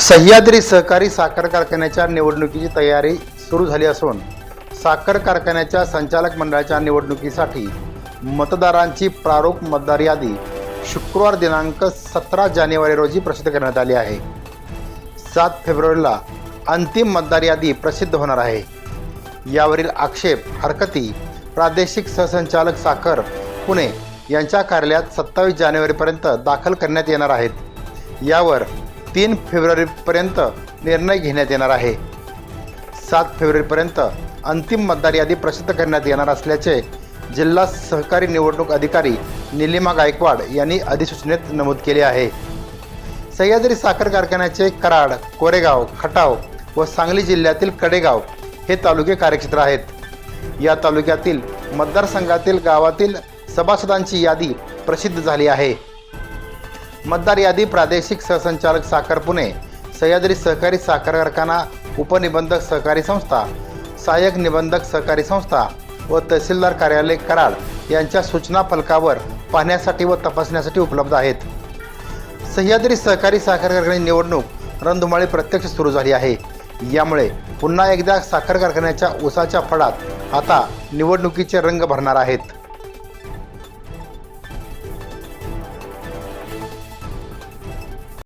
सह्याद्री सहकारी साखर कारखान्याच्या निवडणुकीची तयारी सुरू झाली असून साखर कारखान्याच्या संचालक मंडळाच्या निवडणुकीसाठी मतदारांची प्रारूप मतदार यादी शुक्रवार दिनांक सतरा जानेवारी रोजी प्रसिद्ध करण्यात आली आहे. सात फेब्रुवारीला अंतिम मतदार यादी प्रसिद्ध होणार आहे. यावरील आक्षेप हरकती प्रादेशिक सहसंचालक साखर पुणे यांच्या कार्यालयात सत्तावीस जानेवारीपर्यंत दाखल करण्यात येणार आहेत. यावर तीन फेब्रुवारीपर्यंत निर्णय घेण्यात येणार आहे. सात फेब्रुवारीपर्यंत अंतिम मतदार यादी प्रसिद्ध करण्यात येणार असल्याचे जिल्हा सहकारी निवडणूक अधिकारी निलिमा गायकवाड यांनी अधिसूचनेत नमूद केले आहे. सह्याद्री साखर कारखान्याचे कराड कोरेगाव खटाव व सांगली जिल्ह्यातील कडेगाव हे तालुके कार्यक्षेत्र आहेत. या तालुक्यातील मतदारसंघातील गावातील सभासदांची यादी प्रसिद्ध झाली आहे. मतदार यादी प्रादेशिक सहसंचालक साखर पुणे सह्याद्री सहकारी साखर कारखाना उपनिबंधक सहकारी संस्था सहाय्यक निबंधक सहकारी संस्था व तहसीलदार कार्यालय कराड यांच्या सूचना फलकावर पाहण्यासाठी व तपासण्यासाठी उपलब्ध आहेत. सह्याद्री सहकारी साखर कारखान्याची निवडणूक रणधुमाळी प्रत्यक्ष सुरू झाली आहे. यामुळे पुन्हा एकदा साखर कारखान्याच्या उसाच्या फडात आता निवडणुकीचे रंग भरणार आहेत.